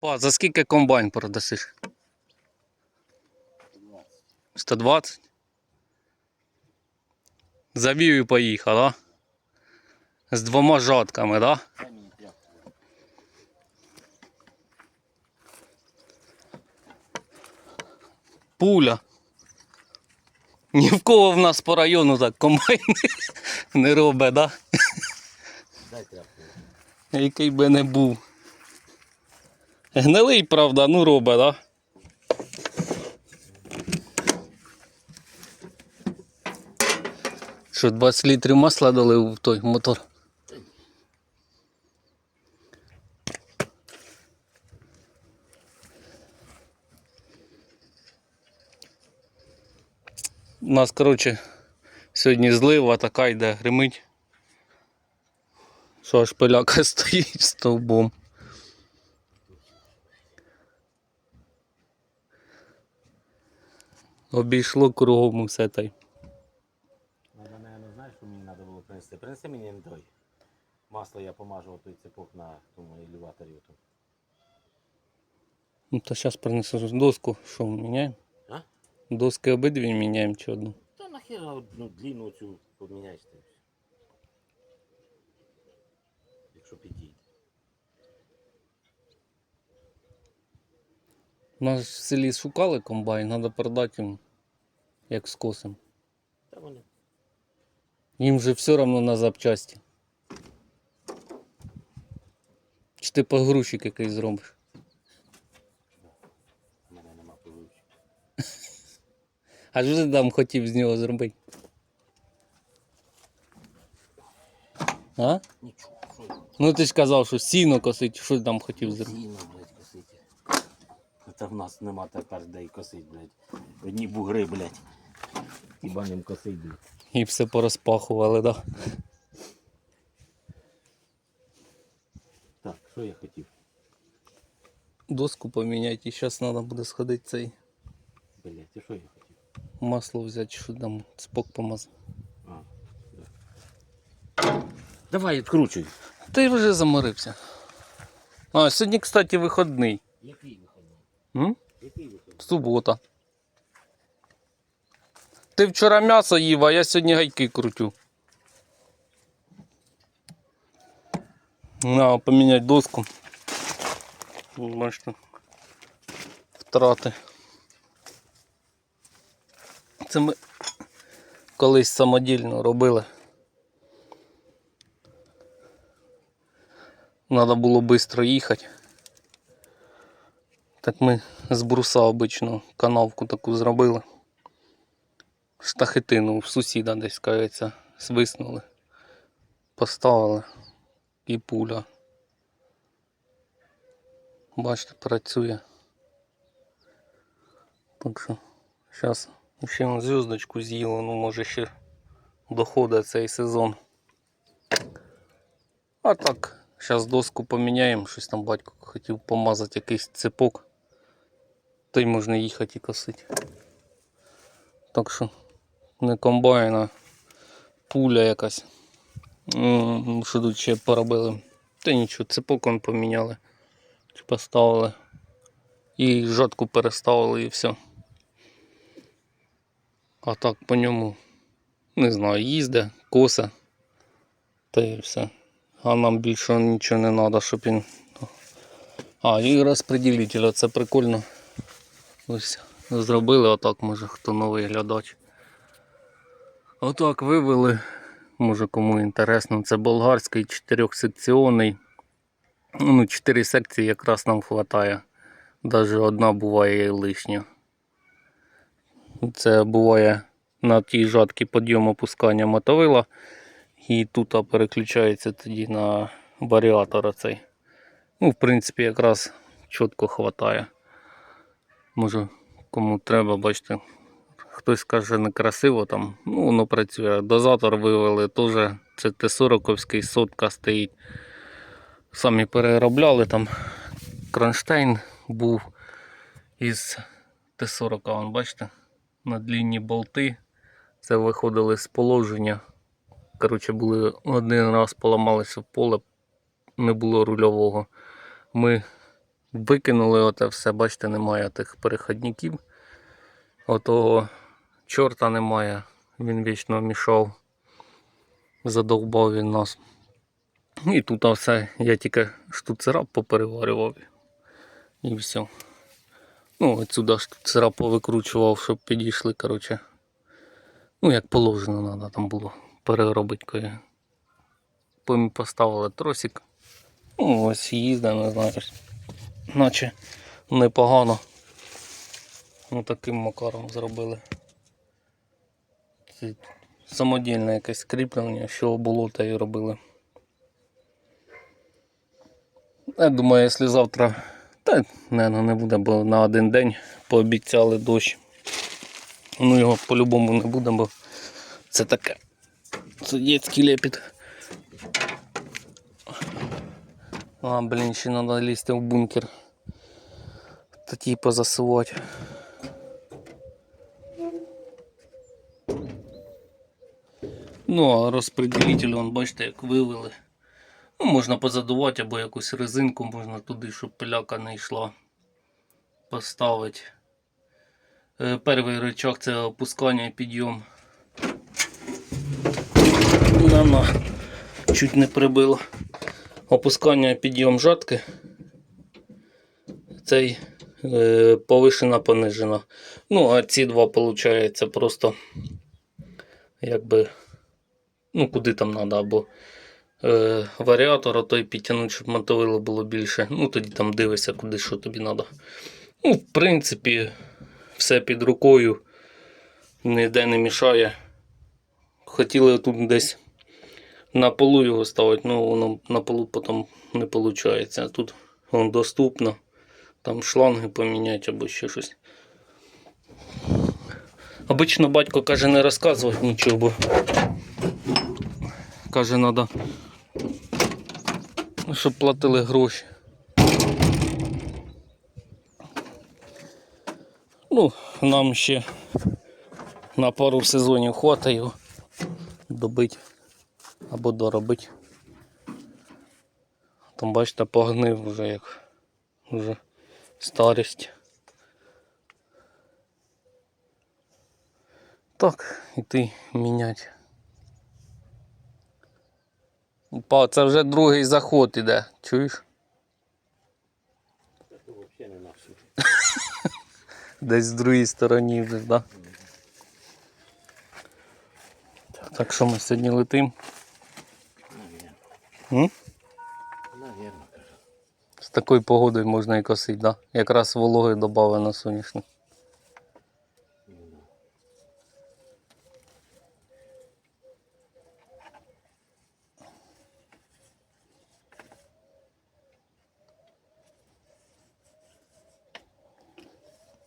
Па, за скільки комбайн продасиш? 120? Завів і поїхав, да? З двома жатками, да? Пуля. Ні в кого в нас по району так комбайн не робить, да? Дай тряпку. Який би не був. Гнилий, правда, ну робить, да? Що, 20 літрів масла долив в той мотор? У нас, коротше, сьогодні злива така йде, гримить. Що аж пиляка стоїть стовбом. Обійшло кругом усе та й. Надо, наверное, знаєш, що мені треба було принести? Принеси мені не той. Масло я помажу той цепок на тому елеваторі. Ну то зараз принесу доску, що міняємо? А? Доски обидві міняємо чи одну. Та нахера одну длину цю поміняєш ти. Якщо підійде. У нас в селі шукали комбайн, треба продати їм, як скосим. Та вони. Їм же все одно на запчасті. Чи ти погрузчик якийсь зробиш? У мене нема повивчення. А що ти там хотів з нього зробити? А? Нічого? Ну ти ж казав, що сіно косить, що ти там хотів зробити? Сіно. Та в нас нема тепер де й косить, блядь. Одні бугри, блядь. Хіба ним косить, блядь. І все порозпахували. Да? Так, що я хотів? Доску поміняти, і зараз треба буде сходити цей Блядь, і що я хотів? масло взяти, що там спок помазати. А, да. Давай, відкручуй. Ти вже заморився. А, сьогодні, кстати, вихідний. Який? М? Субота. Ти вчора м'ясо їв, а я сьогодні гайки крутю. На, поміняти доску. Бачите. Втрати. Це ми колись самодільно робили. Надо було швидко їхати. Так ми з бруса обично канавку таку зробили. Штахетину в сусіда десь кається, свиснули. Поставили і пуля. Бачите, працює. Так що зараз ще зв'язочку з'їло, ну може ще доходить цей сезон. А так, зараз доску поміняємо, щось там батько хотів помазати якийсь цепок. Та й можна їхати і косити. Так що не комбайн, а пуля якась. Що тут ще поробили? Та нічого, цепок он поміняли. Чи поставили. І жатку переставили і все. А так по ньому, не знаю, їзде, коса. Та і все. А нам більше нічого не треба, щоб він. А, і розпреділитель, це прикольно. Ось зробили отак, може хто новий глядач. Отак вивели. Може кому інтересно. Це болгарський чотирьохсекціонний. Ну, чотири секції якраз нам вистачає. Навіть одна буває і лишня. Це буває на тій жатці підйом опускання мотовила. І тут переключається тоді на варіатор цей. Ну, в принципі, якраз чітко вистачає. Може, кому треба, бачите, хтось каже некрасиво там, ну воно працює. Дозатор вивели, теж це Т-40 сотка стоїть. Самі переробляли там. Кронштейн був із Т-40, вон, бачите, на длінні болти. Це виходили з положення. Коротше, були один раз поламалися в поле, не було рульового. Ми викинули оте все, бачите, немає тих переходників. Отого чорта немає, він вічно мішав. Задовбав він нас. І тут все, я тільки штуцера попереварював. І все. Ну, отсюди штуцера повикручував, щоб підійшли, коротше. Ну, як положено, треба там було переробити. поставили тросик. Ну, ось їздить, не знаю. Наче непогано. Ну, таким макаром зробили. Це самодільне якесь кріплення, що було, те і робили. Я думаю, якщо завтра. Та не, не буде, бо на один день пообіцяли дощ. Ну його по-любому не буде, бо це таке. Це дітський лепіт. А, блін, ще треба лізти в бункер. Та ті позасувати. Ну, а розпределитель, вон, бачите, як вивели. Ну, можна позадувати або якусь резинку, можна туди, щоб пиляка не йшла. Поставити. Е, Перший рычаг це опускання і підйом. На на. Чуть не прибило. Опускання підйом жатки. Цей е, повишена, понижена. Ну, а ці два, виходить, просто якби. Ну, куди там треба, або е, варіатор, а той підтягнути, щоб мотовило було більше. Ну, тоді там дивишся, куди що тобі треба. Ну, в принципі, все під рукою, ніде не мішає. Хотіли тут десь на полу його ставити, ну воно на полу потім не виходить. Тут воно доступно. Там шланги поміняти або ще щось. Обично батько каже не розказувати нічого, бо каже, треба, щоб платили гроші. Ну, нам ще на пару сезонів хватає його добити або доробити. Там, бачите, погнив вже як вже старість. Так, іти міняти. Па, це вже другий заход іде, чуєш? Це не наше. Десь з другій стороні вже, да? Так що ми сьогодні летим? М? З такою погодою можна і косити, да? Якраз вологи додано соняшник.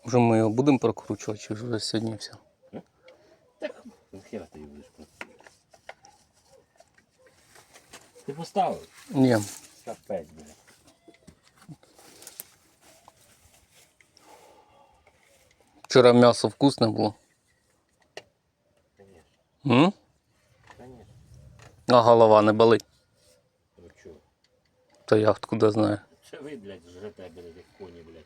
Вже ми його будемо прокручувати, чи вже сьогодні все? Так, ну хера ти її будеш просто. Ти поставив? Ні. Капець, блядь. Вчора м'ясо вкусне було. Конечно, М? конечно. А голова не болить. Ну чого? То я откуда знаю. Це ви, блядь, жрете, блядь, як коні, блядь.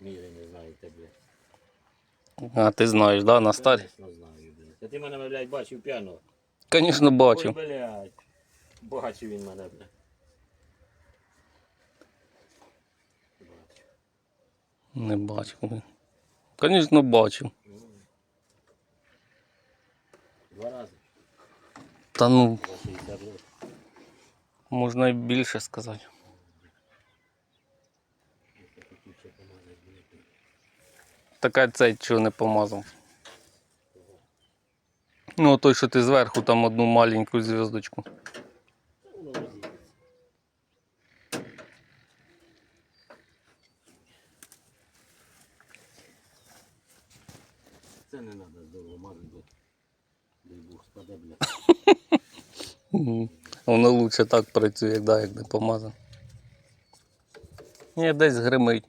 Міри не знаєте, блядь. А ти знаєш, да, на старі? Конечно знаю, блядь. Та ти мене, блядь, бачив п'яного. Звісно, бачив. Ой, блядь. Бачив він мене, блядь. Не бачив. Звісно, бачив. Два рази. Та ну, За 60 років. можна і більше сказати. Така цей чого не помазав. Ну, той, що ти зверху, там одну маленьку зв'язочку. Це не треба здорово мазати, бо дай Бог спаде. Мгм. Воно лучше так працює, да, як не помазав. Ні, десь гримить.